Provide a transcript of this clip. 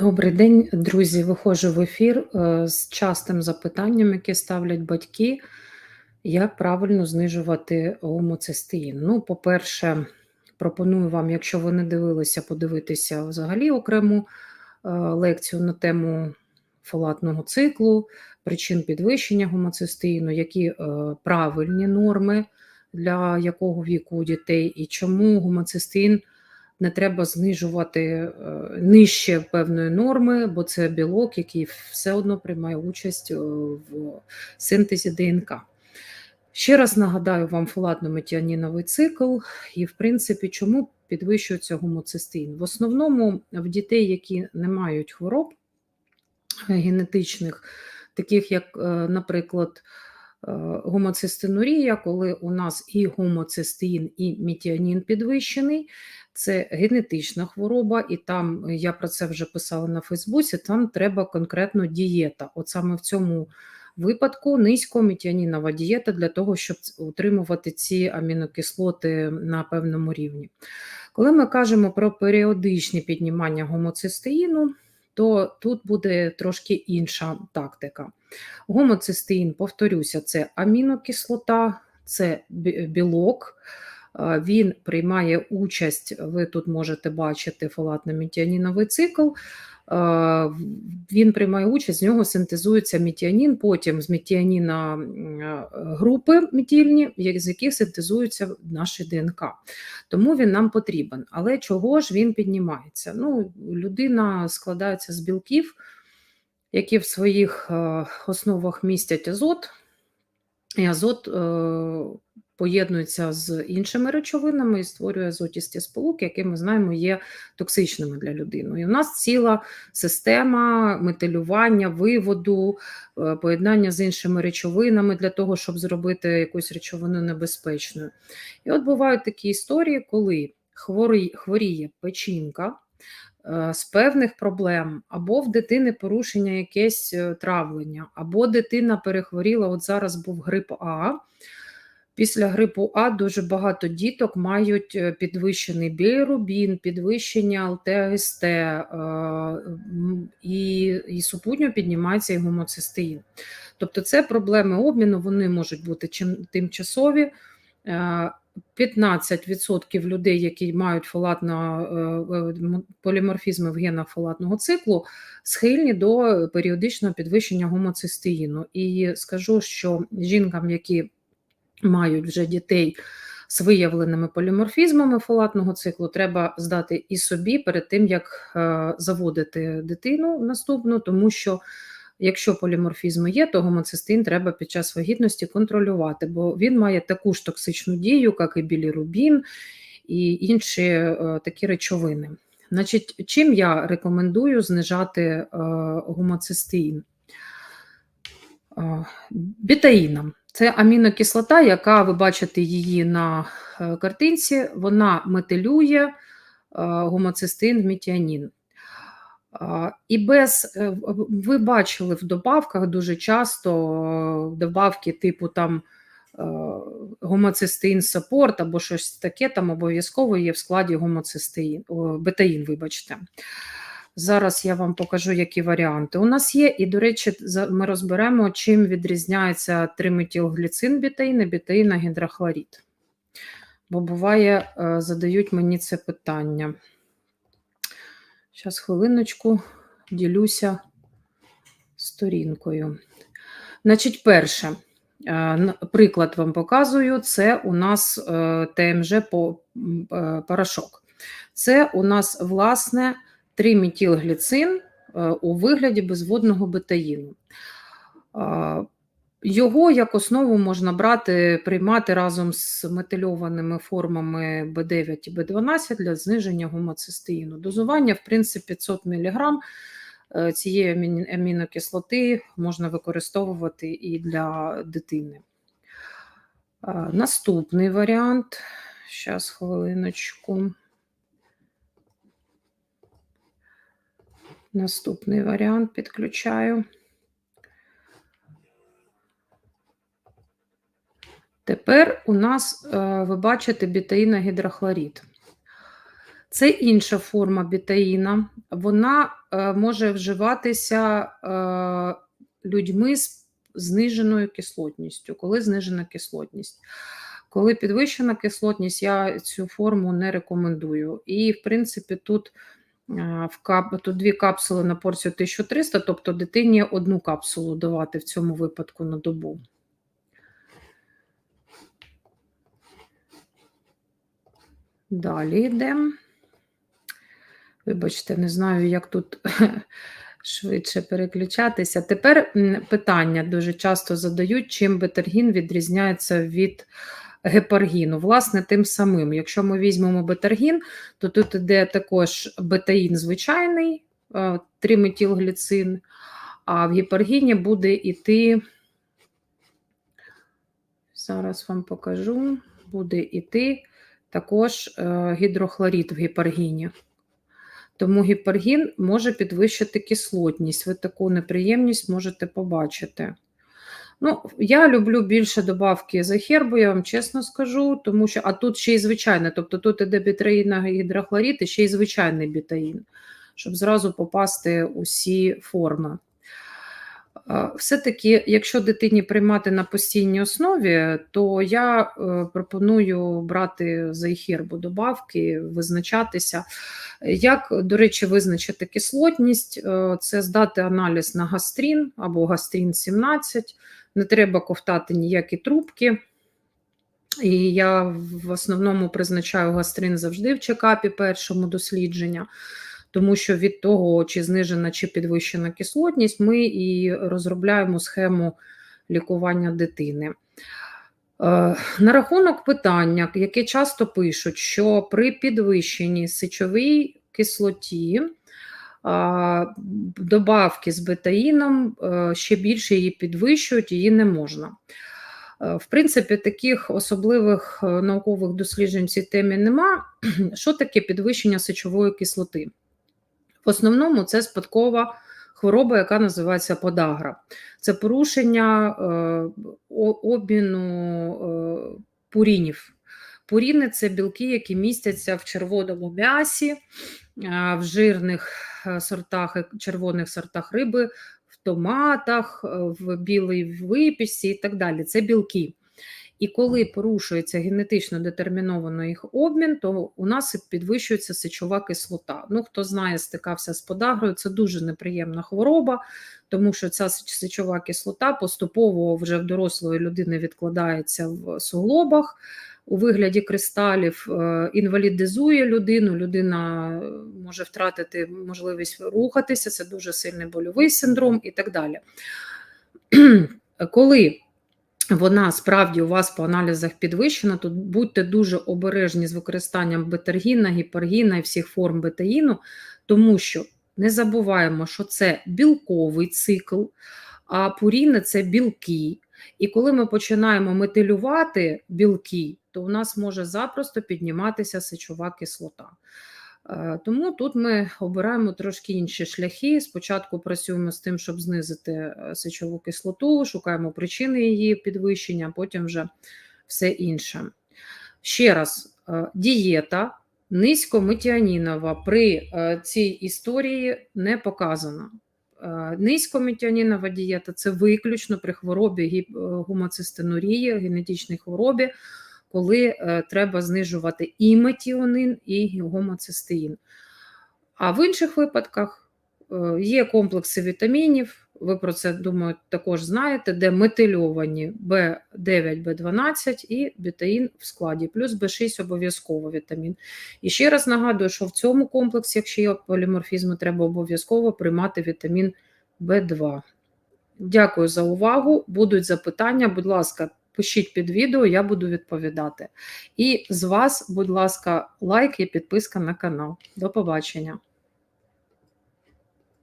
Добрий день, друзі. Виходжу в ефір е, з частим запитанням, яке ставлять батьки, як правильно знижувати гомоцистеїн. Ну, по-перше, пропоную вам, якщо ви не дивилися, подивитися взагалі окрему е, лекцію на тему фолатного циклу, причин підвищення гомоцистеїну, які е, правильні норми для якого віку у дітей і чому гомоцистеїн не треба знижувати е, нижче певної норми, бо це білок, який все одно приймає участь е, в синтезі ДНК. Ще раз нагадаю вам фолатно-метіаніновий цикл, і, в принципі, чому підвищується гомоцистеїн. В основному в дітей, які не мають хвороб е, генетичних, таких як, наприклад, гомоцистинурія, коли у нас і гомоцистеїн, і метіанін підвищений, це генетична хвороба, і там я про це вже писала на Фейсбуці. Там треба конкретно дієта. От саме в цьому випадку низькометіанінова дієта для того, щоб утримувати ці амінокислоти на певному рівні. Коли ми кажемо про періодичні піднімання гомоцистеїну, то тут буде трошки інша тактика. Гомоцистеїн, повторюся, це амінокислота, це білок. Він приймає участь, ви тут можете бачити фолатно-мітіаніновий цикл. Він приймає участь, з нього синтезується мітіанін, потім з мітіаніна групи мітільні, з яких синтезуються наші ДНК. Тому він нам потрібен. Але чого ж він піднімається? Ну, Людина складається з білків, які в своїх основах містять азот. І азот е, поєднується з іншими речовинами і створює азотісті сполуки, які ми знаємо є токсичними для людини. І у нас ціла система метилювання, виводу, е, поєднання з іншими речовинами для того, щоб зробити якусь речовину небезпечною. І от бувають такі історії, коли хворіє печінка. Е, з певних проблем, або в дитини порушення якесь е, травлення, або дитина перехворіла. От зараз був грип А, Після грипу А дуже багато діток мають е, підвищений білірубін, підвищення ЛТГСТ е, і і супутньо піднімається і гомоцистеїн. Тобто це проблеми обміну, вони можуть бути тимчасові. 15% е, людей, які мають фолатно, поліморфізми в генах фолатного циклу, схильні до періодичного підвищення гомоцистеїну. І скажу, що жінкам, які мають вже дітей з виявленими поліморфізмами фолатного циклу, треба здати і собі перед тим, як е, заводити дитину наступну, тому що. Якщо поліморфізми є, то гомоцистин треба під час вагітності контролювати, бо він має таку ж токсичну дію, як і білірубін і інші е, такі речовини. Значить, Чим я рекомендую знижати е, гомоцистеїн? Е, бітаїном. Це амінокислота, яка ви бачите її на е, картинці, вона метилює е, гомоцистин мітіанін. І без, е, ви бачили в добавках дуже часто добавки типу там гомоцистеїн сапорт або щось таке, там обов'язково є в складі гомоцистеїн, бетаїн, вибачте. Зараз я вам покажу, які варіанти у нас є. І, до речі, ми розберемо, чим відрізняється триметілгліцин бітаїн і бітаїна гідрохлорід. Бо буває, е, задають мені це питання. Зараз хвилиночку ділюся сторінкою. Значить, перше, е, приклад вам показую: це у нас е, ТМЖ порошок. Це у нас, власне, триметілгліцин е, у вигляді безводного бетаїну. Його як основу можна брати, приймати разом з метильованими формами B9 і B12 для зниження гомоцистеїну. Дозування, в принципі, 500 мг е, цієї амінокислоти можна використовувати і для дитини. Наступний варіант, зараз хвилиночку. Наступний варіант підключаю. Тепер у нас, е, ви бачите, бітаїногідрохлорід. Це інша форма бітаїна. Вона е, може вживатися е, людьми з зниженою кислотністю. Коли знижена кислотність. Коли підвищена кислотність, я цю форму не рекомендую. І, в принципі, тут, в кап... тут дві капсули на порцію 1300, тобто дитині одну капсулу давати в цьому випадку на добу. Далі йдемо. Вибачте, не знаю, як тут швидше переключатися. Тепер питання дуже часто задають, чим бетергін відрізняється від гепаргіну. Власне, тим самим. Якщо ми візьмемо бетергін, то тут іде також бетаїн звичайний, е, триметилгліцин, а в гепаргіні буде йти, зараз вам покажу, буде йти також е, гідрохлорид в гепаргіні. Тому гіпергін може підвищити кислотність. Ви таку неприємність можете побачити. Ну, Я люблю більше добавки захербу, я вам чесно скажу, тому що, а тут ще й звичайне, тобто тут іде бітраїна гідрохлорід і ще й звичайний бітаїн, щоб зразу попасти усі форми. Все-таки, якщо дитині приймати на постійній основі, то я е, пропоную брати за зайхербу добавки, визначатися. Як, до речі, визначити кислотність, Е, це здати аналіз на гастрін або гастрін 17, не треба ковтати ніякі трубки. І я в основному призначаю гастрин завжди в чекапі першому дослідження тому що від того, чи знижена чи підвищена кислотність, ми і розробляємо схему лікування дитини. Е, на рахунок питання, яке часто пишуть, що при підвищенні сечовій кислоті а, добавки з бетаїном е, ще більше її підвищують, її не можна. Е, В принципі, таких особливих е, наукових досліджень в цій темі нема. Що таке підвищення сечової кислоти? В основному це спадкова хвороба, яка називається подагра. Це порушення е, обміну е, пурінів. Пуріни це білки, які містяться в червоному м'ясі, е, в жирних е, сортах, е, червоних сортах риби, в томатах, в білій випічці і так далі. Це білки. І коли порушується генетично детерміновано їх обмін, то у нас підвищується сечова кислота. Ну, хто знає, стикався з подагрою, це дуже неприємна хвороба, тому що ця сеч- сечова кислота поступово вже в дорослої людини відкладається в суглобах у вигляді кристалів, е, інвалідизує людину. Людина е, може втратити можливість рухатися, це дуже сильний больовий синдром і так далі. Коли вона справді у вас по аналізах підвищена, то будьте дуже обережні з використанням бетергіна, гіпергіна і всіх форм бетаїну, тому що не забуваємо, що це білковий цикл, а пуріни це білки. І коли ми починаємо метилювати білки, то у нас може запросто підніматися сечова кислота. Е, Тому тут ми обираємо трошки інші шляхи. Спочатку працюємо з тим, щоб знизити е, сечову кислоту, шукаємо причини її підвищення, потім вже все інше. Ще раз, е, дієта низькометіанінова при цій історії не показана. Низькометіанінова дієта це виключно при хворобі гомоцистинурії, генетичній хворобі, коли е, треба знижувати і метіонин, і гомоцистеїн. А в інших випадках е, є комплекси вітамінів, ви про це, думаю, також знаєте, де метильовані В9, В12 і бітаїн в складі, плюс В6 обов'язково вітамін. І ще раз нагадую, що в цьому комплексі, якщо є поліморфізми, треба обов'язково приймати вітамін В2. Дякую за увагу. Будуть запитання, будь ласка, пишіть під відео, я буду відповідати. І з вас, будь ласка, лайк і підписка на канал. До побачення.